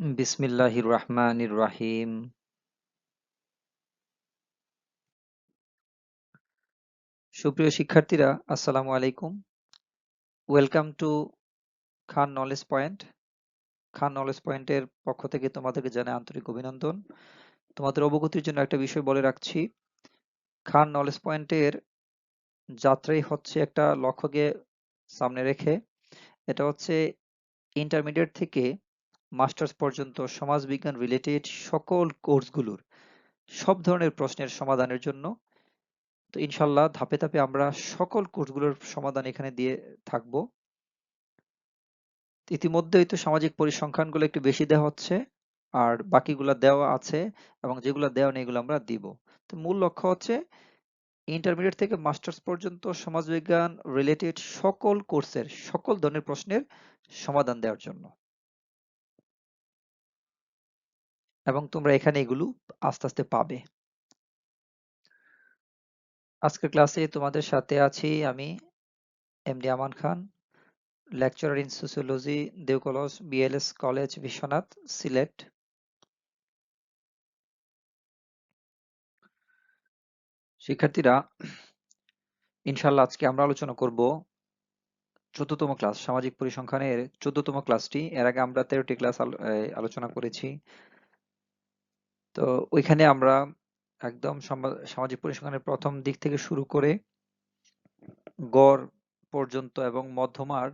বিসমিল্লাহির রহমানির রাহিম। সুপ্রিয় শিক্ষার্থীরা, আসসালামু আলাইকুম। Welcome to Khan knowledge point Khan knowledge পয়েন্টের পক্ষ থেকে তোমাদেরকে জানাই আন্তরিক অভিনন্দন। তোমাদের অবগতির জন্য একটা বিষয় বলে রাখছি। খান নলেজ পয়েন্টের যাত্রাই হচ্ছে একটা লক্ষ্যকে সামনে রেখে। এটা হচ্ছে ইন্টারমিডিয়েট থেকে মাস্টার্স পর্যন্ত সমাজবিজ্ঞান রিলেটেড সকল কোর্সগুলোর সব ধরনের প্রশ্নের সমাধানের জন্য। তো ইনশাল্লাহ ধাপে ধাপে আমরা সকল কোর্সগুলোর সমাধান এখানে দিয়ে থাকব। ইতিমধ্যেই তো সামাজিক পরিসংখ্যানগুলো একটু বেশি দেওয়া হচ্ছে আর বাকিগুলো দেওয়া আছে এবং যেগুলো দেওয়া নেই এগুলো আমরা দিব। তো মূল লক্ষ্য হচ্ছে ইন্টারমিডিয়েট থেকে মাস্টার্স পর্যন্ত সমাজবিজ্ঞান রিলেটেড সকল কোর্সের সকল ধরনের প্রশ্নের সমাধান দেওয়ার জন্য। এবং তোমরা এখানে এগুলো আস্তে আস্তে পাবে। আজকের ক্লাসে তোমাদের সাথে আছি আমি MD Aman Khan lecturer in sociology Deokalas BLS college Biswanath Sylhet শিক্ষার্থীরা ইনশাল্লাহ আজকে আমরা আলোচনা করব চোদ্দতম ক্লাস সামাজিক পরিসংখ্যানের চোদ্দতম ক্লাসটি এর আগে আমরা তেরোটি ক্লাস আলোচনা করেছি। তো ওইখানে আমরা একদম সামাজিক পরিসংখ্যানের প্রথম দিক থেকে শুরু করে গড় পর্যন্ত এবং মধ্যমার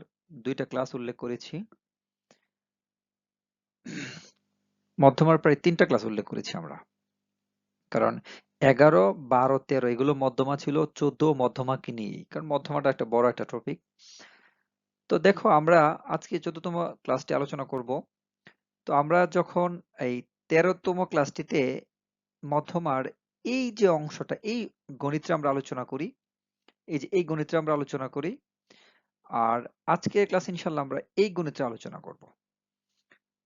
দুইটা ক্লাস উল্লেখ করেছি। মধ্যমার প্রায় তিনটা ক্লাস উল্লেখ করেছি আমরা। কারণ এগারো, বারো, তেরো এগুলো মধ্যমা ছিল, চোদ্দ মধ্যমাকে নিয়েই। কারণ মধ্যমাটা একটা বড় একটা টপিক তো দেখো আমরা আজকে চোদ্দতম ক্লাসটি আলোচনা করব। তো আমরা যখন এই তেরোতম ক্লাসটিতে মধ্যমার এই যে অংশটা, এই গণিতটা আমরা আলোচনা করি, এই যে এই গণিতটা আমরা আলোচনা করি, আর আজকে ক্লাস ইনশাল্লাহ আমরা এই গণিতটা আলোচনা করব।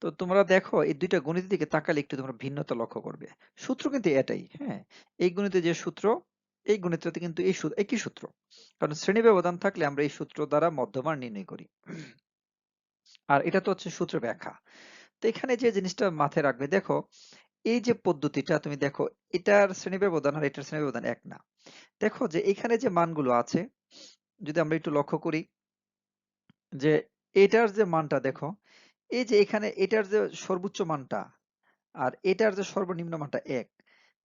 তো তোমরা দেখো, এই দুইটা গণিতের দিকে তাকালে একটু তোমরা ভিন্নতা লক্ষ্য করবে। সূত্র কিন্তু এটাই হ্যাঁ? এই গণিতে যে সূত্র, এই গণিতটাতে কিন্তু এই একই সূত্র। কারণ শ্রেণি ব্যবধান থাকলে আমরা এই সূত্র দ্বারা মধ্যমান নির্ণয় করি। আর এটা তো হচ্ছে সূত্র ব্যাখ্যা। তো এখানে যে জিনিসটা মাথায় রাখবে, দেখো, এই যে পদ্ধতিটা তুমি দেখো, এটার শ্রেণি ব্যবধান আর এটার শ্রেণি ব্যবধান এক না। দেখো যে এখানে যে মানগুলো আছে, যদি আমরা একটু লক্ষ্য করি, যে এটার যে মানটা দেখো, এই যে এখানে এটার যে সর্বোচ্চ মানটা আর এটার যে সর্বনিম্ন মানটা এক।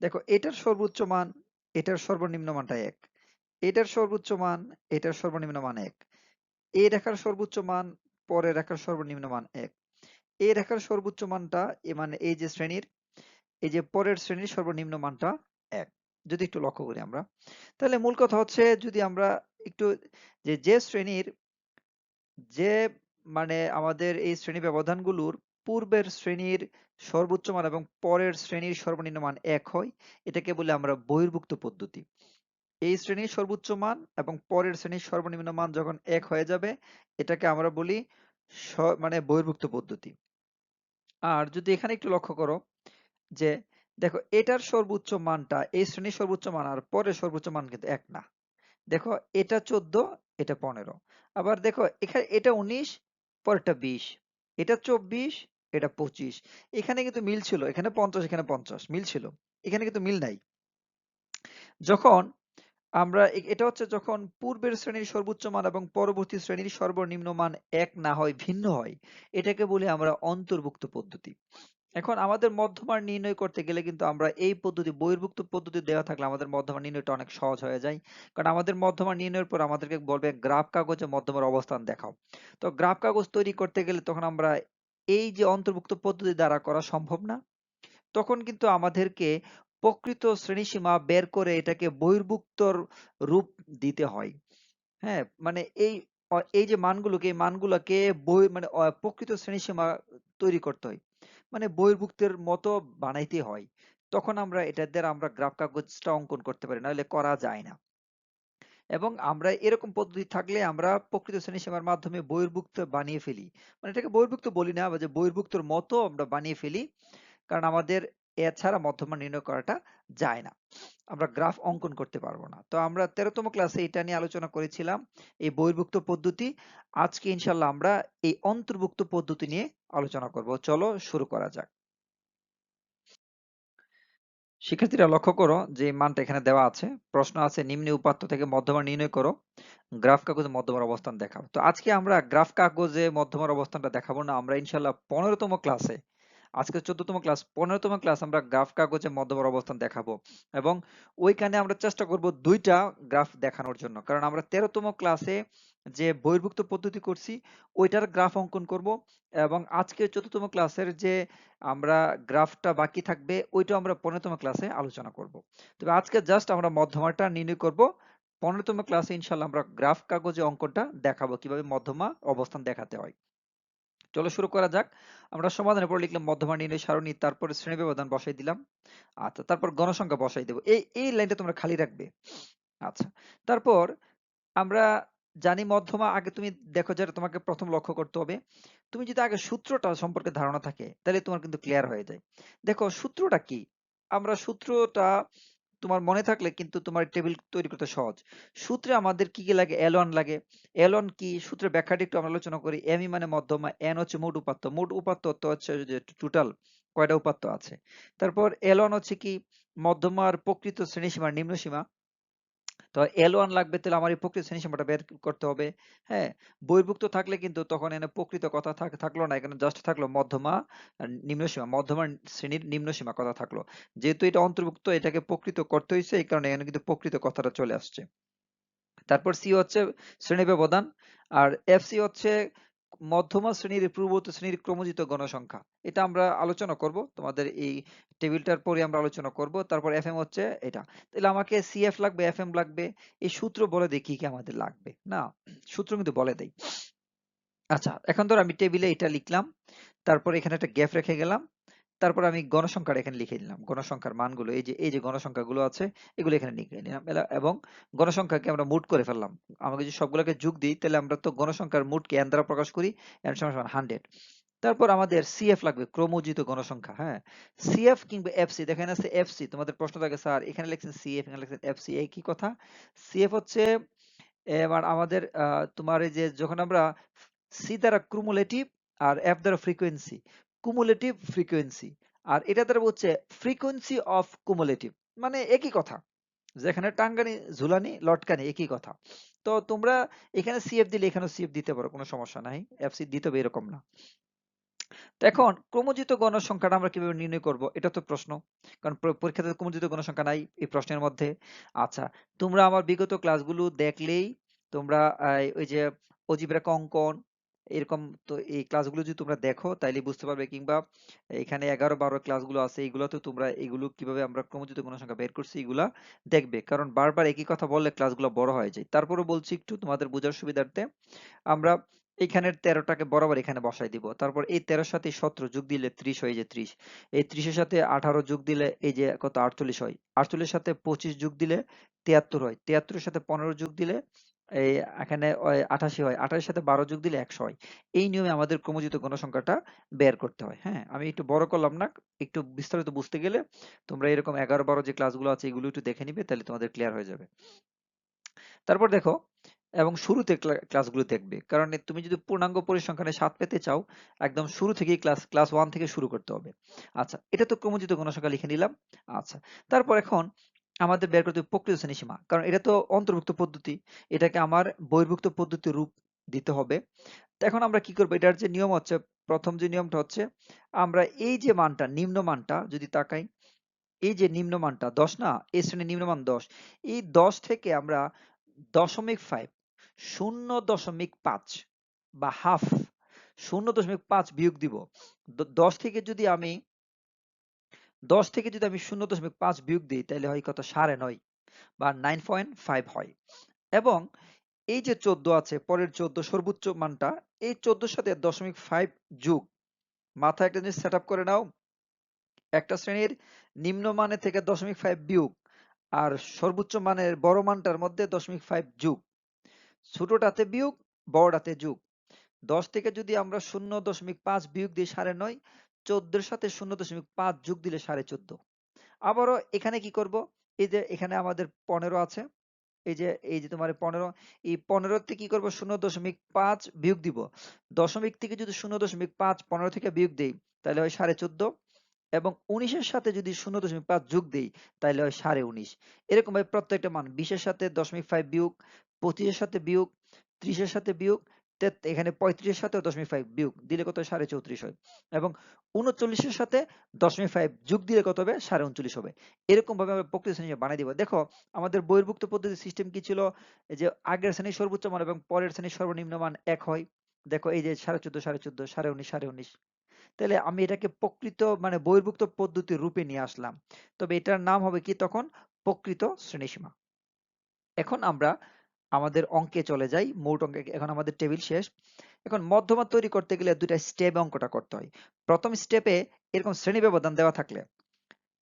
দেখো, এটার সর্বোচ্চ মান, এটার সর্বনিম্ন মানটা এক। এটার সর্বোচ্চ মান, এটার সর্বনিম্ন মান এক। এই রেখার সর্বোচ্চ মান, পরের রেখার সর্বনিম্ন মান এক। এই রেখার সর্বোচ্চ মানটা মানে এই যে শ্রেণির, এই যে পরের শ্রেণির সর্বনিম্ন মানটা এক। যদি একটু লক্ষ্য করি আমরা, তাহলে মূল কথা হচ্ছে যদি আমরা একটু যে যে শ্রেণির, যে মানে আমাদের এই শ্রেণি ব্যবধানগুলোর পূর্বের শ্রেণির সর্বোচ্চ মান এবং পরের শ্রেণির সর্বনিম্ন মান এক হয়, এটাকে বলে আমরা বহির্ভুক্ত পদ্ধতি। এই শ্রেণির সর্বোচ্চ মান এবং পরের শ্রেণির সর্বনিম্ন মান যখন এক হয়ে যাবে, এটাকে আমরা বলি মানে বহির্ভুক্ত পদ্ধতি। আর যদি এখানে একটু লক্ষ্য করো যে, দেখো এটার সর্বোচ্চ মানটা, এই শ্রেণির সর্বোচ্চ মান আর পরের সর্বোচ্চ মান কিন্তু এক না। দেখো এটা চোদ্দ, এটা পনেরো। আবার দেখো এখানে এটা উনিশ, পরেরটা বিশ। এটা চব্বিশ, এটা পঁচিশ। এখানে কিন্তু মিল ছিল, এখানে পঞ্চাশ এখানে পঞ্চাশ। মিল ছিল। এখানে কিন্তু মিল নাই। যখন আমরা এটা হচ্ছে যখন পূর্বের শ্রেণির সর্বোচ্চ মান এবং পরবর্তী শ্রেণির সর্বনিম্ন মান এক না হয়, ভিন্ন হয়, এটাকে বলি আমরা অন্তর্ভুক্ত পদ্ধতি। এখন আমাদের মধ্যমান নির্ণয় করতে গেলে কিন্তু আমরা এই পদ্ধতি, বহির্ভুক্ত পদ্ধতি দেওয়া থাকলে আমাদের মধ্যমান নির্ণয়টা অনেক সহজ হয়ে যায়। কারণ আমাদের মধ্যমান নির্ণয়ের পর আমাদেরকে বলবে গ্রাফ কাগজে মধ্যমার অবস্থান দেখাও। তো গ্রাফ কাগজ তৈরি করতে গেলে তখন আমরা এই যে অন্তর্ভুক্ত পদ্ধতি দ্বারা করা সম্ভব না। তখন কিন্তু আমাদেরকে প্রকৃত শ্রেণীসীমা বের করে এটাকে বহির্ভুক্ত রূপ দিতে হয়। হ্যাঁ মানে এই এই যে মানগুলোকে, এই মানগুলোকে বই মানে প্রকৃত শ্রেণীসীমা তৈরি করতে হয়। মানে বহির্ভুক্তের মতো বানাইতে হয়। তখন আমরা এটার দ্বারা আমরা গ্রাফ কাগজটা অঙ্কন করতে পারি, নাহলে করা যায় না। এবং আমরা এরকম পদ্ধতি থাকলে আমরা প্রকৃত শ্রেণীসীমার মাধ্যমে বহির্ভুক্ত বানিয়ে ফেলি। মানে এটাকে বহির্ভুক্ত বলি না, যে বহির্ভুক্তর মতো আমরা বানিয়ে ফেলি। কারণ আমাদের এছাড়া মধ্যমান নির্ণয় করাটা যায় না। আমরা গ্রাফ অঙ্কন করতে পারব না। তো আমরা তেরোতম ক্লাসে এটা নিয়ে আলোচনা করেছিলাম, এই বহির্ভুক্ত পদ্ধতি। আজকে ইনশাল্লাহ আমরা এই অন্তর্ভুক্ত পদ্ধতি নিয়ে আলোচনা করব। চলো শুরু করা যাক। শিক্ষার্থীরা লক্ষ্য করো যে মানটা এখানে দেওয়া আছে। প্রশ্ন আছে, নিম্নে উপাত্ত থেকে মধ্যমা নির্ণয় করো। গ্রাফ কাগজে মধ্যমার অবস্থান দেখাও। তো আজকে আমরা গ্রাফ কাগজে মধ্যমার অবস্থানটা দেখাবো না। আমরা ইনশাল্লাহ পনেরোতম ক্লাসে আজকে চোদ্দতম ক্লাস পনেরোতম ক্লাস আমরা গ্রাফ কাগজে মধ্যমার অবস্থান দেখাবো এবং ওইখানে আমরা চেষ্টা করব দুইটা গ্রাফ দেখানোর জন্য। কারণ আমরা তেরোতম ক্লাসে যে বহির্ভুক্ত পদ্ধতি করছি, ওইটার গ্রাফ অঙ্কন করব এবং আজকে চতুর্থম ক্লাসের যে আমরা গ্রাফটা বাকি থাকবে ওইটা আমরা পনেরোতম ক্লাসে আলোচনা করব। তবে আজকে জাস্ট আমরা মধ্যমাটা নির্ণয় করব। পনেরোতম ক্লাসে ইনশাল্লাহ আমরা গ্রাফ কাগজে অঙ্কনটা দেখাবো, কীভাবে মধ্যমা অবস্থান দেখাতে হয়। চলো শুরু করা যাক। আমরা সমাধানের পর লিখলাম মধ্যমা নির্ণয় সারণী, তারপরে শ্রেণি ব্যবধান বসাই দিলাম। আচ্ছা তারপর গণসংখ্যা বসাই দেবো। এই এই লাইনটা তোমরা খালি রাখবে। আচ্ছা তারপর আমরা জানি মধ্যমা, আগে তুমি দেখো যেটা তোমাকে প্রথম লক্ষ্য করতে হবে। তুমি যদি আগে সূত্রটা সম্পর্কে ধারণা থাকে, তাহলে তোমার কিন্তু ক্লিয়ার হয়ে যায়। দেখো, সূত্রটা কি? আমরা সূত্রটা তোমার মনে থাকলে কিন্তু তোমার টেবিল তৈরি করতে সহজ। সূত্রে আমাদের কি কি লাগে? এল ওয়ান লাগে। এল ওয়ান কি? সূত্রের ব্যাখ্যাটি একটু আমরা আলোচনা করি। এমই মানে মধ্যমা এন হচ্ছে মোট উপাত্ত। মোট উপাত্ত তো হচ্ছে যে টোটাল কয়টা উপাত্ত আছে? তারপর এল ওয়ান হচ্ছে কি? মধ্যমার প্রকৃত শ্রেণীসীমার নিম্ন সীমা তো এল ওয়ান লাগবে তাহলে আমার এই প্রকৃত শ্রেণীসীমাটা বের করতে হবে। হ্যাঁ বহির্ভুক্ত থাকলে কিন্তু তখন এখানে প্রকৃত কথা থাকল না, এখানে জাস্ট থাকল মধ্যমা নিম্ন সীমা, মধ্যমা শ্রেণির নিম্নসীমা কথা থাকল। যেহেতু এটা অন্তর্ভুক্ত, এটাকে প্রকৃত করতে হয়েছে এই কারণে এখানে কিন্তু প্রকৃত কথাটা চলে আসছে। তারপর সি হচ্ছে শ্রেণি ব্যবধান, আর এফ সি হচ্ছে মধ্যমা শ্রেণির পূর্বত শ্রেণির ক্রমজিত গণসংখ্যা। এটা আমরা আলোচনা করব। তোমাদের এই টেবিলটার পরে আমরা আলোচনা করব। তারপর এফ এম হচ্ছে এটা। তাহলে আমাকে সিএফ লাগবে এফ এম লাগবে। এই সূত্র বলে দেখি কি আমাদের লাগবে। না, সূত্র কিন্তু বলে দেই। আচ্ছা এখন ধর আমি টেবিলে এটা লিখলাম। তারপর এখানে একটা গ্যাপ রেখে গেলাম। তারপর আমি গণসংখ্যার এখানে লিখে দিলাম গণসংখ্যার মানগুলো, এই যে এই যে গণসংখ্যাগুলো আছে, এগুলো এখানে লিখে নিলাম। এবং গণসংখ্যাকে আমরা মুট করে ফেললাম। আমাকে যদি সবগুলোকে যোগ দিই, তাহলে আমরা তো গণসংখ্যার মুটকে এন দ্বারা প্রকাশ করি? এন সমান হান্ড্রেড তারপর আমাদের সিএফ লাগবে, ক্রমজিত গণসংখ্যা হ্যাঁ? সিএফ কিংবা এফসি দেখেন আছে এফসি তোমাদের প্রশ্ন থাকে, স্যার, এখানে লিখছেন সিএফ এখানে লিখছেন এফসি এই কি কথা? সিএফ হচ্ছে, এবার আমাদের তোমার এই যে, যখন আমরা সি দ্বারা ক্রুমুলেটিভ আর এফ দ্বারা ফ্রিকোয়েন্সি কুমুলেটিভ ফ্রিকোয়েন্সি আর এটা দ্বারা হচ্ছে ফ্রিকোয়েন্সি অফ কুমুলেটিভ মানে একই কথা। যেখানে টাঙ্গানি, ঝুলানি, লটকানি একই কথা। তো তোমরা এখানে সিএফ দিলে এখানে সিএফ দিতে পারো, কোনো সমস্যা নাই। এফসি দিতে হবে এরকম না। এখন ক্রমজিত গণসংখ্যাটা আমরা কীভাবে নির্ণয় করব, এটা তো প্রশ্ন। কারণ পরীক্ষাতে ক্রমজিত গণসংখ্যা নাই এই প্রশ্নের মধ্যে। আচ্ছা তোমরা আমার বিগত ক্লাসগুলো দেখলেই তোমরা ওই যে অজিব্রাক অঙ্কন এরকম তো এই ক্লাসগুলো যদি তোমরা দেখো, তাইলে বুঝতে পারবে কিংবা এখানে এগারো বারো ক্লাসগুলো আছে এইগুলোতে তোমরা এগুলো কীভাবে আমরা ক্রমজিত গণসংখ্যা বের করছি, এগুলা দেখবে। কারণ বারবার একই কথা বললে ক্লাসগুলো বড় হয়ে যায়। তারপরে বলছি একটু তোমাদের বোঝার সুবিধার্থে, আমরা এখানের তেরোটাকে বরাবর এখানে বসাই দিব। তারপর এই তেরোর সাথে সতেরো যোগ দিলে ত্রিশ হয় যে ত্রিশ। এই ত্রিশের সাথে আঠারো যোগ দিলে এই যে কত আটচল্লিশ হয় আটচল্লিশ সাথে পঁচিশ যোগ দিলে তিয়াত্তর হয়। তিয়াত্তরের সাথে পনেরো যোগ দিলে এই এখানে আঠাশি হয়। আঠাশের সাথে বারো যোগ দিলে একশো হয়। এই নিয়মে আমাদের ক্রমজিত গণসংখ্যাটা বের করতে হয়। হ্যাঁ আমি একটু বড় করলাম না, একটু বিস্তারিত বুঝতে গেলে তোমরা এরকম এগারো বারো যে ক্লাসগুলো আছে এগুলো একটু দেখে নিবে, তাহলে তোমাদের ক্লিয়ার হয়ে যাবে। তারপর দেখো, এবং শুরুতে ক্লাসগুলো দেখবে। কারণ তুমি যদি পূর্ণাঙ্গ পরিসংখ্যানে সাত পেতে চাও, একদম শুরু থেকেই ক্লাস ক্লাস ওয়ান থেকে শুরু করতে হবে। আচ্ছা এটা তো ক্রমজিত গণসংখ্যা লিখে নিলাম। আচ্ছা তারপর এখন আমাদের বের করতে হবে প্রকৃত শ্রেণীসীমা। কারণ এটা তো অন্তর্ভুক্ত পদ্ধতি, এটাকে আমার বহির্ভুক্ত পদ্ধতি রূপ দিতে হবে। এখন আমরা কি করব? এটার যে নিয়ম হচ্ছে, প্রথম যে নিয়মটা হচ্ছে, আমরা এই যে মানটা, নিম্ন মানটা যদি তাকাই, এই যে নিম্ন মানটা, দশ না এই শ্রেণির নিম্নমান দশ, এই দশ থেকে আমরা দশমিক ফাইভ শূন্য দশমিক পাঁচ বা হাফ শূন্য দশমিক পাঁচ বিয়োগ দিব। দশ থেকে যদি আমি দশ থেকে যদি আমি শূন্য দশমিক পাঁচ বিয়োগ দিই তাহলে হয় কত? সাড়ে নয় বা নাইন পয়েন্ট ফাইভ হয়। এবং এই যে চোদ্দ আছে, পরের চোদ্দ সর্বোচ্চ মানটা, এই চোদ্দোর সাথে দশমিক ফাইভ যুগ। মাথায় একটা জিনিস সেট করে নাও। একটা শ্রেণির নিম্ন মানে থেকে দশমিক ফাইভ বিয়োগ আর সর্বোচ্চ মানের বড় মানটার মধ্যে দশমিক ফাইভ যুগ। ছোটটাতে বিয়োগ, বড়টাতে যুগ। দশ থেকে যদি আমরা শূন্য দশমিক পাঁচ বিয়োগ দিই, সাড়ে নয় চোদ্দের সাথে শূন্য দশমিক পাঁচ যোগ দিলে সাড়ে চোদ্দ। আবারও এখানে কি করব? এই যে এখানে আমাদের পনেরো আছে। এই যে এই যে তোমার পনেরো, এই পনেরোতে কি করব? শূন্য দশমিক পাঁচ বিয়োগ দিব। দশমিক থেকে যদি শূন্য দশমিক পাঁচ পনেরো থেকে বিয়োগ দেই, তাহলে হয় সাড়ে চোদ্দ। এবং উনিশের সাথে যদি শূন্য দশমিক পাঁচ যোগ দেই, তাহলে হয় সাড়ে উনিশ। এরকম ভাবে প্রত্যেকটা মান, বিশের সাথে দশমিক ফাইভ বিয়োগ, পঁচিশের সাথে বিয়োগ, ত্রিশের সাথে বিয়োগ তেত- এখানে পঁয়ত্রিশের সাথে দশমিক ফাইভ বিয়োগ, দিলে কত? সাড়ে চৌত্রিশ হয়। এবং উনচল্লিশের সাথে দশমিক ফাইভ যোগ দিলে কত হবে? সাড়ে উনচল্লিশ হবে। এরকম ভাবে আমরা প্রকৃত শ্রেণি বানিয়ে দিব। দেখো, আমাদের বহির্ভুক্ত পদ্ধতি সিস্টেম কি ছিল? যে আগের শ্রেণির সর্বোচ্চ মান এবং পরের শ্রেণির সর্বনিম্ন মান এক হয়। দেখো, এই যে সাড়ে চোদ্দ সাড়ে চোদ্দ, সাড়ে উনিশ সাড়ে উনিশ। তাহলে আমি এটাকে প্রকৃত মানে বহির্ভুক্ত পদ্ধতির রূপে নিয়ে আসলাম। তবে এটার নাম হবে কি তখন? প্রকৃত শ্রেণীসীমা। এখন আমরা আমাদের অঙ্কে চলে যাই, মোট অঙ্কে এখন আমাদের টেবিল শেষ। এখন মধ্যমা তৈরি করতে গেলে দুটা স্টেপ অঙ্কটা করতে হয়। প্রথম স্টেপে এরকম শ্রেণি ব্যবধান দেওয়া থাকলে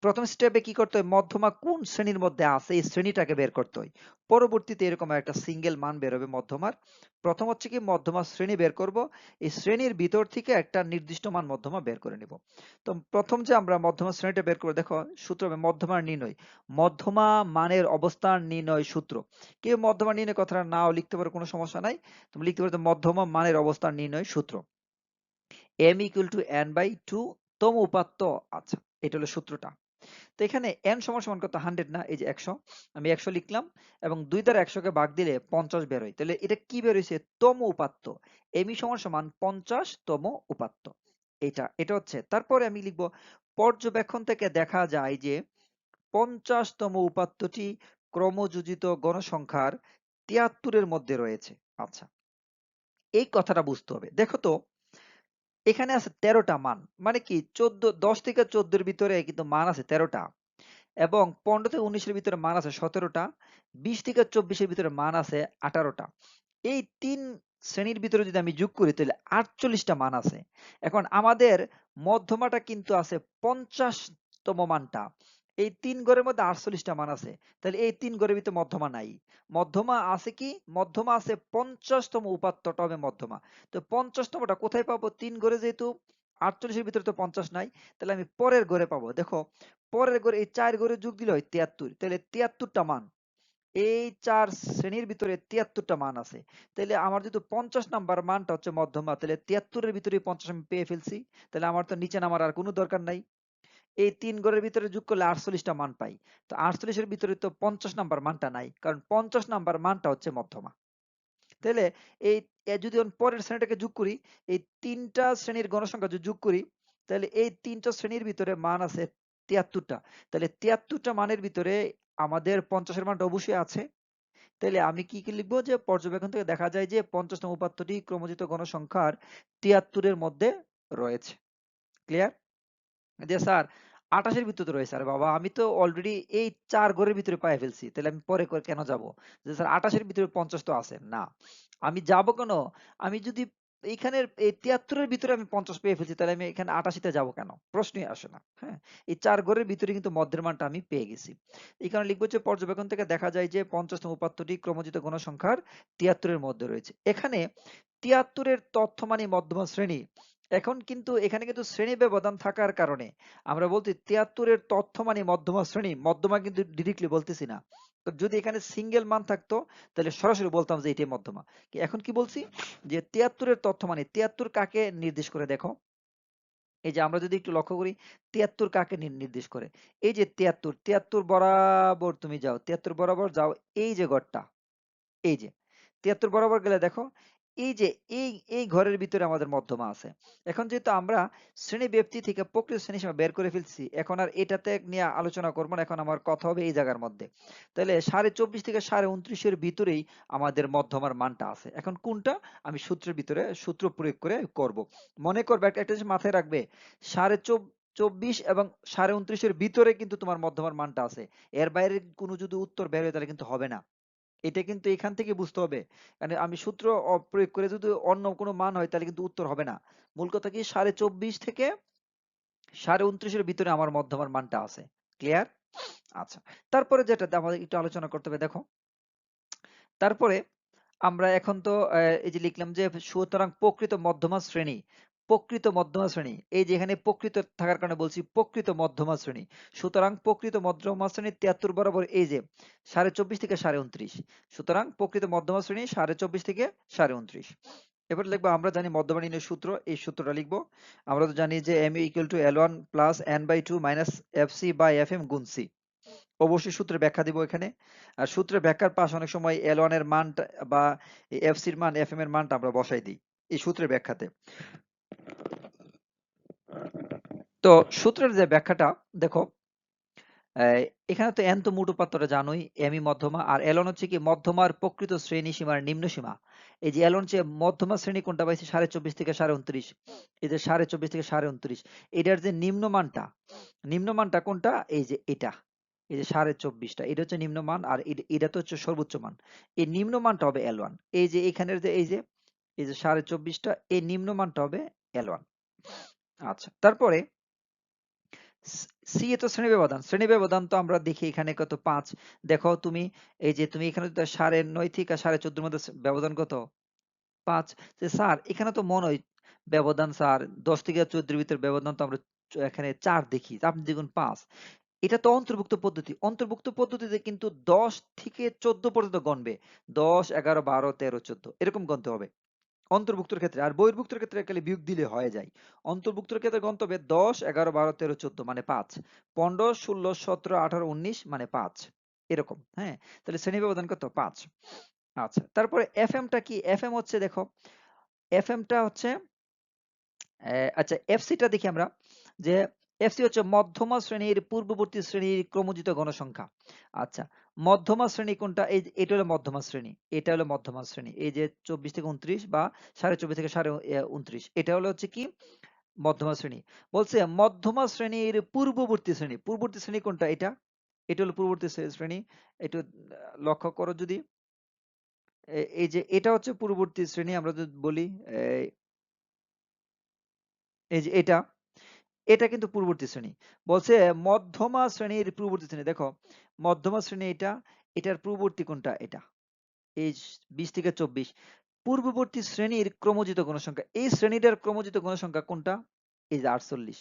প্রথম স্টেপে কি করতে হয়? মধ্যমা কোন শ্রেণির মধ্যে আছে? এই শ্রেণীটাকে বের করতে হয়। পরবর্তীতে এরকম একটা সিঙ্গেল মান বের হবে মধ্যমার। প্রথম হচ্ছে কি মধ্যমা শ্রেণি বের করব। এই শ্রেণির ভিতর থেকে একটা নির্দিষ্ট মান মধ্যমা বের করে নিব। তো প্রথম যে আমরা মধ্যমা শ্রেণীটা বের করব, দেখো সূত্র হবে মধ্যমার নির্ণয়। মধ্যমা মানের অবস্থান নির্ণয় সূত্র। কেউ মধ্যমা নির্ণয় কথাটা নাও লিখতে পারো, কোনো সমস্যা নাই। তুমি লিখতে পারো মধ্যমা মানের অবস্থান নির্ণয় সূত্র। m equal to n by two তম উপাত্ত আচ্ছা এটা হলো সূত্রটা। তো এখানে n সমান সমান কত হান্ড্রেড না, এই যে একশো। আমি একশো লিখলাম এবং দুই দ্বারা একশোকে ভাগ দিলে পঞ্চাশ বের হয়। তাহলে এটা কি বের হয়েছে? তম উপাত্ত। এমি সমান সমান পঞ্চাশ তম উপাত্ত। এটা এটা হচ্ছে। তারপরে আমি লিখব, পর্যবেক্ষণ থেকে দেখা যায় যে পঞ্চাশতম উপাত্তটি ক্রমযোজিত গণসংখ্যার তিয়াত্তরের মধ্যে রয়েছে। আচ্ছা এই কথাটা বুঝতে হবে। দেখো তো এখানে আছে তেরোটা মান। মানে কি, চোদ্দ, দশ থেকে চোদ্দোর ভিতরে কিন্তু মান আছে তেরোটা এবং পনেরো থেকে উনিশের ভিতরে মান আছে সতেরোটা, বিশ থেকে চব্বিশের ভিতরে মান আছে আঠারোটা। এই তিন শ্রেণির ভিতরে যদি আমি যোগ করি, তাহলে আটচল্লিশটা মান আছে। এখন আমাদের মধ্যমাটা কিন্তু আছে পঞ্চাশতম মানটা। এই তিন ঘরের মধ্যে আটচল্লিশটা মান আছে। তাহলে এই তিন ঘরের ভিতরে মধ্যমা নাই। মধ্যমা আছে কি? মধ্যমা আছে পঞ্চাশতম উপাত্তটা হবে মধ্যমা। তো পঞ্চাশতমটা কোথায় পাবো? তিন ঘরে যেহেতু আটচল্লিশের ভিতরে তো পঞ্চাশ নাই, তাহলে আমি পরের ঘরে পাবো। দেখো, পরের ঘরে এই চার ঘরে যোগ দিলে হয় তিয়াত্তর। তাহলে তিয়াত্তরটা মান, এই চার শ্রেণির ভিতরে তিয়াত্তরটা মান আছে। তাহলে আমার যেহেতু পঞ্চাশ নাম্বার মানটা হচ্ছে মধ্যমা, তাহলে তিয়াত্তরের ভিতরে পঞ্চাশ আমি পেয়ে ফেলছি। তাহলে আমার তো নিচে নামার আর কোনো দরকার নাই। এই তিন ঘরের ভিতরে যোগ করলে আটচল্লিশটা মান পাই। তো আটচল্লিশের ভিতরে তো পঞ্চাশ নাম্বার মানটা নাই, কারণ পঞ্চাশ নাম্বার মানটা হচ্ছে মধ্যমা। তাহলে এই যদি পরের শ্রেণীটাকে যোগ করি, এই তিনটা শ্রেণির গণসংখ্যা যদি যোগ করি, তাহলে এই তিনটা শ্রেণির ভিতরে মান আছে তিয়াত্তরটা। তাহলে তিয়াত্তরটা মানের ভিতরে আমাদের পঞ্চাশের মানটা অবশ্যই আছে। তাহলে আমি কি কি লিখব যে পর্যবেক্ষণ থেকে দেখা যায় যে পঞ্চাশতম উপাত্তটি ক্রমজিত গণসংখ্যার তিয়াত্তরের মধ্যে রয়েছে। ক্লিয়ার? যে, স্যার আঠাশের ভিতরে রয়েছে আরে বাবা, আমি তো অলরেডি এই চার ঘরের ভিতরে পায়ে ফেলছি, তাহলে আমি পরে করে কেন যাব? যে, স্যার আঠাশের ভিতরে পঞ্চাশ তো আছে, না, আমি যাব কেন? আমি যদি এইখানের এই তিয়াত্তরের ভিতরে আমি পঞ্চাশ পেয়ে ফেলছি, তাহলে আমি এখানে আটাশিতে যাব কেন? প্রশ্নই আসে না হ্যাঁ? এই চার ঘরের ভিতরে কিন্তু মধ্যের মানটা আমি পেয়ে গেছি। কারণে লিখব যে, পর্যবেক্ষণ থেকে দেখা যায় যে, পঞ্চাশতম উপাত্তটি ক্রমজিত গণসংখ্যার তিয়াত্তরের মধ্যে রয়েছে। এখানে তিয়াত্তরের তথ্য মানে মধ্যমা শ্রেণি এখন কিন্তু এখানে কিন্তু শ্রেণি ব্যবধান থাকার কারণে আমরা বলছি তিয়াত্তরের তথ্য মানে মধ্যমা শ্রেণি, মধ্যমা কিন্তু ডিরেক্টলি বলতেছি না। তো যদি এখানে সিঙ্গেল মান থাকতো, তাহলে সরাসরি বলতাম যে এটাই মধ্যমা। এখন কি বলছি? যে তিয়াত্তরের তথ্য মানে তিয়াত্তর কাকে নির্দেশ করে দেখো? এই যে আমরা যদি একটু লক্ষ্য করি, তিয়াত্তর কাকে নির্দেশ করে? এই যে তিয়াত্তর তিয়াত্তর বরাবর তুমি যাও, তিয়াত্তর বরাবর যাও এই যে ঘরটা এই যে। তিয়াত্তর বরাবর গেলে দেখো এই যে, এই এই ঘরের ভিতরে আমাদের মধ্যমা আছে। এখন যেহেতু আমরা শ্রেণি ব্যক্তি থেকে প্রকৃত শ্রেণি সীমা বের করে ফেলছি, এখন আর এটাতে নিয়ে আলোচনা করব না, এখন আমার কথা হবে এই জায়গার মধ্যে। তাহলে সাড়ে চব্বিশ থেকে সাড়ে উনত্রিশের ভিতরেই আমাদের মধ্যমার মানটা আছে। এখন কোনটা? আমি সূত্রের ভিতরে সূত্র প্রয়োগ করে করব। মনে করবে একটা জিনিস মাথায় রাখবে, সাড়ে চব- চব্বিশ এবং সাড়ে উনত্রিশের ভিতরে কিন্তু তোমার মধ্যমার মানটা আছে। এর বাইরে কোনো যদি উত্তর বের হয় তাহলে কিন্তু হবে না। এটা কিন্তু এখান থেকে বুঝতে হবে। মানে আমি সূত্র প্রয়োগ করে যদি অন্য কোনো মান হয়, তাহলে কিন্তু উত্তর হবে না। মূল কথা কি? সাড়ে চব্বিশ থেকে সাড়ে উনত্রিশের ভিতরে আমার মধ্যমার মানটা আছে। ক্লিয়ার আচ্ছা। তারপরে যেটা আমাদের একটু আলোচনা করতে হবে, দেখো। তারপরে আমরা এখন তো এই যে লিখলাম যে সুতরাং প্রকৃত মধ্যমা শ্রেণি। প্রকৃত মধ্যমা শ্রেণি এই যে এখানে প্রকৃত থাকার কারণে বলছি প্রকৃত মধ্যমা শ্রেণি সুতরাং প্রকৃত মধ্যমা শ্রেণি তিয়াত্তর বরাবর এই যে সাড়ে চব্বিশ থেকে সাড়ে উনত্রিশ। সুতরাং প্রকৃত মধ্যমা শ্রেণি সাড়ে চব্বিশ থেকে সাড়ে উনত্রিশ। এবার লিখব আমরা জানি মধ্যমা নির্ণয়ের সূত্র, এই সূত্রটা লিখব। আমরা তো জানি যে M equal to L one plus N by two minus F C by F M গুণ সি অবশ্যই সূত্রে ব্যাখ্যা দিব এখানে। আর সূত্রে ব্যাখ্যার পাশ অনেক সময় এল ওয়ানের মানটা বা এফ সির মান এফ এম এর মানটা আমরা বসাই দিই এই সূত্রের ব্যাখ্যাতে। তো সূত্রের যে ব্যাখ্যাটা, দেখো এখানে তো এন তো মুট উপাত্তটা জানোই এমই মধ্যমা, আর এলন হচ্ছে কি মধ্যমার প্রকৃত শ্রেণি সীমার নিম্ন সীমা। এই যে এলন হচ্ছে মধ্যমা শ্রেণি কোনটা পাইছে? সাড়ে চব্বিশ থেকে সাড়ে উনত্রিশ। এই যে সাড়ে চব্বিশ থেকে সাড়ে উনত্রিশ, এটার যে নিম্নমানটা নিম্নমানটা কোনটা? এই যে এটা, এই যে সাড়ে চব্বিশটা, এটা হচ্ছে নিম্নমান আর এটা তো হচ্ছে সর্বোচ্চ মান। এই নিম্নমানটা হবে এল ওয়ান। এই যে এখানের যে, এই যে এই যে সাড়ে চব্বিশটা, এই নিম্নমানটা হবে এল ওয়ান। আচ্ছা তারপরে সি এ তো শ্রেণি ব্যবধান। শ্রেণি ব্যবধান তো আমরা দেখি এখানে কত? পাঁচ। দেখো, তুমি এই যে তুমি এখানে সাড়ে নয় থেকে সাড়ে চোদ্দোর মধ্যে ব্যবধান কত? পাঁচ। স্যার, এখানে তো মনে হয় ব্যবধান স্যার, দশ থেকে চোদ্দোর ভিতরে ব্যবধান তো আমরা এখানে চার দেখি। আপনি দেখুন পাঁচ। এটা তো অন্তর্ভুক্ত পদ্ধতি। অন্তর্ভুক্ত পদ্ধতিতে কিন্তু দশ থেকে চোদ্দ পর্যন্ত গণবে। দশ, এগারো, বারো, তেরো, চোদ্দ। এরকম গণতে হবে। অন্তর্ভুক্তর ক্ষেত্রে, আর বহির্ভুক্তর ক্ষেত্রে খালি বিয়োগ দিলে হয়ে যায়। অন্তর্ভুক্তর ক্ষেত্রে গন্তব্যে দশ, এগারো, বারো, তেরো, চোদ্দ মানে পাঁচ। পনেরো, ষোলো, সতেরো, আঠারো, উনিশ মানে পাঁচ। এরকম হ্যাঁ? তাহলে শ্রেণি ব্যবধান কত? পাঁচ। আচ্ছা তারপরে এফ এমটা কি? এফ এম হচ্ছে, দেখো এফ এমটা হচ্ছে আচ্ছা এফসিটা দেখি আমরা, যে এফসি হচ্ছে মধ্যমা শ্রেণির, পূর্ববর্তী শ্রেণির ক্রমজিত গণসংখ্যা আচ্ছা মধ্যমা শ্রেণি কোনটা? এই এটা হলো মধ্যমা শ্রেণি। এটা হলো মধ্যমা শ্রেণি। এই যে চব্বিশ থেকে উনত্রিশ বা সাড়ে চব্বিশ থেকে সাড়ে উনত্রিশ। এটা হলো হচ্ছে কি? মধ্যমা শ্রেণি। বলছে মধ্যমা শ্রেণির পূর্ববর্তী শ্রেণি। পূর্ববর্তী শ্রেণি কোনটা? এটা? এটা হলো পূর্ববর্তী শ্রেণি। একটু লক্ষ্য করো যদি। এই যে এটা হচ্ছে পূর্ববর্তী শ্রেণি, আমরা যদি বলি এই যে এটা। এটা কিন্তু পূর্ববর্তী শ্রেণি। বলছে মধ্যমা শ্রেণির পূর্ববর্তী শ্রেণি। দেখো, মধ্যমা শ্রেণি এটা, এটার পূর্ববর্তী কোনটা? এটা। এই বিশ থেকে চব্বিশ। পূর্ববর্তী শ্রেণির ক্রমজিত গণসংখ্যা এই শ্রেণীটার ক্রমজিত গণসংখ্যা কোনটা? এই যে আটচল্লিশ।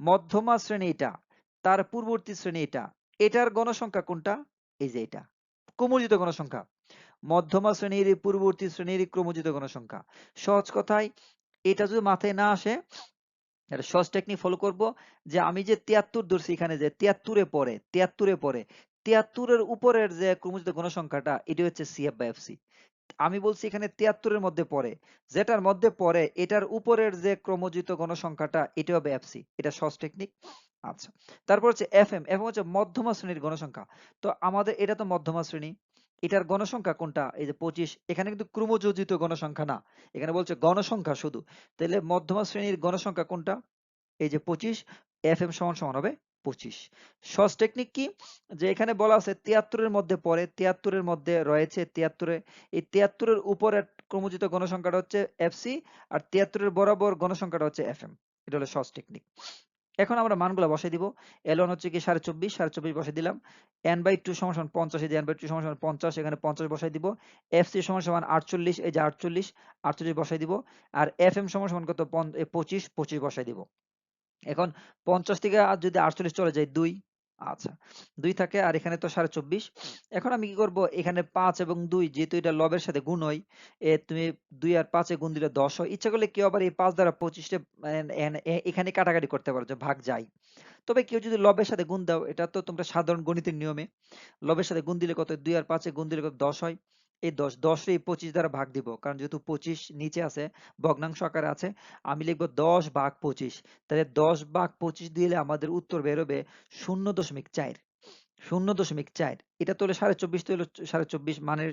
মধ্যমা শ্রেণি এটা, তার পূর্ববর্তী শ্রেণি এটা। এটার গণসংখ্যা কোনটা? এই যে এটা। ক্রমজিত গণসংখ্যা মধ্যমা শ্রেণির পূর্ববর্তী শ্রেণির ক্রমজিত গণসংখ্যা সহজ কথায়, এটা যদি মাথায় না আসে একটা সহজ টেকনিক ফলো করব, যে আমি যে তিয়াত্তর ধরছি এখানে যে তিয়াত্তরে পরে তিয়াত্তরে পরে তিয়াত্তরের উপরের যে ক্রমজিত গণসংখ্যাটা এটি হচ্ছে সিএফ বা এফসি আমি বলছি এখানে তিয়াত্তরের মধ্যে পড়ে, যেটার মধ্যে পড়ে, এটার উপরের যে ক্রমজিত গণসংখ্যাটা এটা হবে এফসি এটা সহজ টেকনিক আচ্ছা তারপর হচ্ছে এফ এম এফ হচ্ছে মধ্যমা শ্রেণির গণসংখ্যা তো আমাদের, এটা তো মধ্যমা শ্রেণি এটার গণসংখ্যা কোনটা? এই যে পঁচিশ, এখানে কিন্তু ক্রমযোজিত গণসংখ্যা না। এখানে বলছে গণসংখ্যা শুধু। তাহলে মধ্যমা শ্রেণির গণসংখ্যা কোনটা? এই যে পঁচিশ এফ এম সমান সমান হবে পঁচিশ। সস টেকনিক কি? যে এখানে বলা আছে তিয়াত্তরের মধ্যে পরে, তিয়াত্তরের মধ্যে রয়েছে তিয়াত্তরে। এই তিয়াত্তরের উপরের ক্রমজিত গণসংখ্যাটা হচ্ছে এফসি আর তিয়াত্তরের বরাবর গণসংখ্যাটা হচ্ছে এফ এম এটা হলো সস টেকনিক। এখন আমরা মানগুলো বসাই দিব। এল ওয়ান হচ্ছে কি সাড়ে চব্বিশ সাড়ে চব্বিশ বসাই দিলাম। এন বাই টু সমান সমান পঞ্চাশ, এই যে এন বাই টু সমান সমান পঞ্চাশ, এখানে পঞ্চাশ বসাই দিব। এফ সি সমান সমান আটচল্লিশ, এই যে আটচল্লিশ আটচল্লিশ বসাই দিব। আর এফ এম সমান সমান কত? পঁচিশ পঁচিশ বসাই দিব। এখন পঞ্চাশ থেকে আর যদি আটচল্লিশ চলে যায় দুই আচ্ছা দুই থাকে আর এখানে তো সাড়ে চব্বিশ। এখন আমি কি করব? এখানে পাঁচ এবং দুই যেহেতু এটা লবের সাথে গুণ হয়, এ তুমি দুই আর পাঁচে গুণ দিলে দশ হয়। ইচ্ছা করলে কেউ আবার এই পাঁচ দ্বারা পঁচিশটা এখানে কাটাকাটি করতে পারো যে ভাগ যায় তবে কেউ যদি লবের সাথে গুণ দাও, এটা তো তোমরা সাধারণ গণিতের নিয়মে। লবের সাথে গুণ দিলে কত দুই আর পাঁচে গুণ দিলে কত দশ হয়। এই দশ, দশে এই পঁচিশ দ্বারা ভাগ দিব। কারণ যেহেতু পঁচিশ নিচে আছে, ভগ্নাংশ আকারে আছে, আমি লিখব দশ ভাগ পঁচিশ। তাহলে দশ ভাগ পঁচিশ দিলে আমাদের উত্তর বেরোবে শূন্য দশমিক চার। শূন্য দশমিক চার। এটা তো হলো সাড়ে চব্বিশ, তো হলো সাড়ে চব্বিশ মানের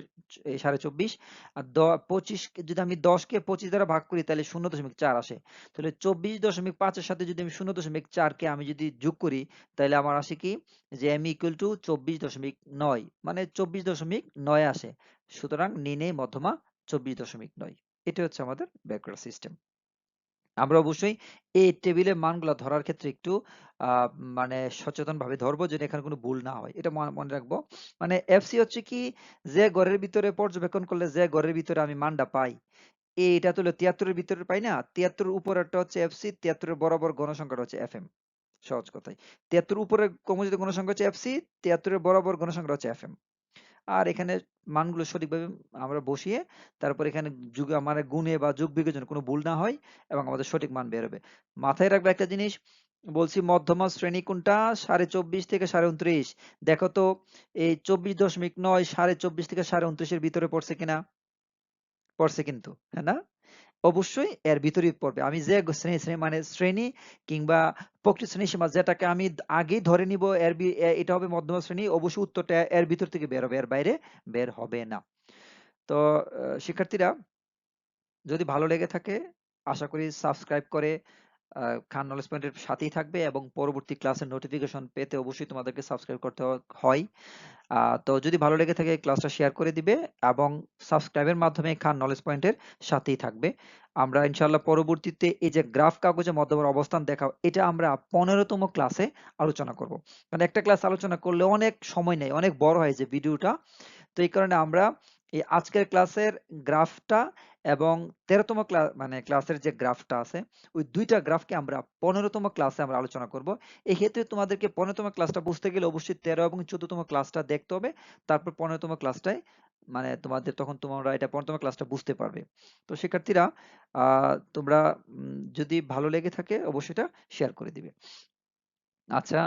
সাড়ে চব্বিশ। আর পঁচিশ যদি আমি দশকে পঁচিশ দ্বারা ভাগ করি, তাহলে শূন্য দশমিক চার আসে। তাহলে চব্বিশ দশমিক পাঁচের সাথে যদি আমি শূন্য দশমিক চারকে আমি যদি যোগ করি, তাহলে আমার আসে কি? যে এম ইকুয়াল টু চব্বিশ দশমিক নয়। মানে চব্বিশ দশমিক নয় আসে। সুতরাং নিনে মধ্যমা চব্বিশ দশমিক নয়। এটা হচ্ছে আমাদের ব্যাকওয়ার্ড সিস্টেম আমরা অবশ্যই এই টেবিলের মানগুলো ধরার ক্ষেত্রে একটু মানে সচেতন ভাবে ধরবো যেন এখানে কোনো ভুল না হয়। এটা মনে রাখব। মানে এফসি হচ্ছে কি যে ঘরের ভিতরে পর্যবেক্ষণ করলে যে ঘরের ভিতরে আমি মানটা পাই। এটা তো তিয়াত্তরের ভিতরে পাই না? তিয়াত্তরের উপরেরটা হচ্ছে এফসি তিয়াত্তরের বরাবর গণসংখ্যাটা হচ্ছে এফএম সহজ কথায় তিয়াত্তর উপরে কমোজিত গণসংখ্যা হচ্ছে এফসি তিয়াত্তরের বরাবর গণসংখ্যা হচ্ছে এফএম আর এখানে মানগুলো সঠিকভাবে আমরা বসিয়ে তারপর এখানে যুগ মানে গুণে বা যুগ বিয়োগের কোনো ভুল না হয় এবং আমাদের সঠিক মান বের হবে। মাথায় রাখবে একটা জিনিস, বলছি মধ্যমা শ্রেণি কোনটা? সাড়ে চব্বিশ থেকে সাড়ে উনত্রিশ। দেখো তো, এই চব্বিশ দশমিক নয় সাড়ে চব্বিশ থেকে সাড়ে উনত্রিশের ভিতরে পড়ছে কিনা? পড়ছে কিন্তু হ্যাঁ না? অবশ্যই এর ভিতরেই পড়বে। আমি যে শ্রেণি শ্রেণি মানে শ্রেণি কিংবা প্রকৃত শ্রেণি সীমা যেটাকে আমি আগে ধরে নিব, এর এটা হবে মধ্যমা শ্রেণি, অবশ্যই উত্তরটা এর ভিতর থেকে বের হবে, এর বাইরে বের হবে না। তো শিক্ষার্থীরা যদি ভালো লেগে থাকে, আশা করি সাবস্ক্রাইব করে খান নলেজ পয়েন্টের সাথেই থাকবে এবং পরবর্তী ক্লাসের নোটিফিকেশন পেতে অবশ্যই তোমাদেরকে সাবস্ক্রাইব করতে হয়। তো যদি ভালো লেগে থাকে ক্লাসটা শেয়ার করে দিবে এবং সাবস্ক্রাইবের মাধ্যমে খান নলেজ পয়েন্টের সাথেই থাকবে। আমরা ইনশাল্লাহ পরবর্তীতে এই যে গ্রাফ কাগজে মধ্যমের অবস্থান দেখাও, এটা আমরা পনেরোতম ক্লাসে আলোচনা করব। কারণ একটা ক্লাস আলোচনা করলে অনেক সময় নেই অনেক বড় হয় যে ভিডিওটা তো এই কারণে আমরা এই আজকের ক্লাসের গ্রাফটা এবং তেরোতম ক্লাস মানে ক্লাসের যে গ্রাফটা আছে, ওই দুইটা গ্রাফকে আমরা পনেরোতম ক্লাসে আমরা আলোচনা করব। এই ক্ষেত্রে তোমাদেরকে পনেরোতম ক্লাসটা বুঝতে গেলে অবশ্যই তেরো এবং চোদ্দতম ক্লাসটা দেখতে হবে। তারপর পনেরোতম ক্লাসটায় মানে তোমাদের তখন তোমরা এটা পনেরোতম ক্লাসটা বুঝতে পারবে। তো শিক্ষার্থীরা তোমরা যদি ভালো লেগে থাকে অবশ্যই এটা শেয়ার করে দিবে। আচ্ছা।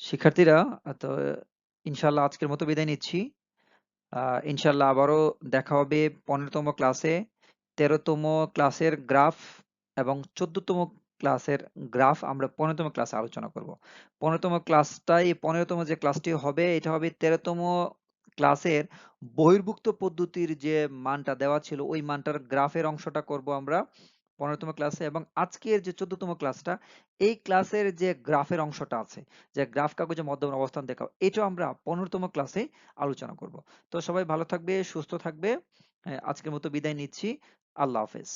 শিক্ষার্থীরা, তো ইনশাল্লাহ আজকের মতো বিদায় নিচ্ছি। ইনশাল্লাহ আবারও দেখা হবে পনেরোতম ক্লাসে। তেরোতম ক্লাসের গ্রাফ এবং চোদ্দতম ক্লাসের গ্রাফ আমরা পনেরোতম ক্লাসে আলোচনা করব। পনেরোতম ক্লাসটাই, পনেরোতম যে ক্লাসটি হবে, এটা হবে তেরোতম ক্লাসের বহির্ভুক্ত পদ্ধতির যে মানটা দেওয়া ছিল, ওই মানটার গ্রাফের অংশটা করব আমরা। পনেরোতম ক্লাসে এবং আজকের যে চোদ্দতম ক্লাসটা এই ক্লাসের যে গ্রাফের অংশটা আছে যে গ্রাফ কাগজে মধ্যম অবস্থান দেখাও এটাও আমরা পনেরোতম ক্লাসে আলোচনা করব। তো সবাই ভালো থাকবে সুস্থ থাকবে আহ, আজকের মতো বিদায় নিচ্ছি। আল্লাহ হাফেজ।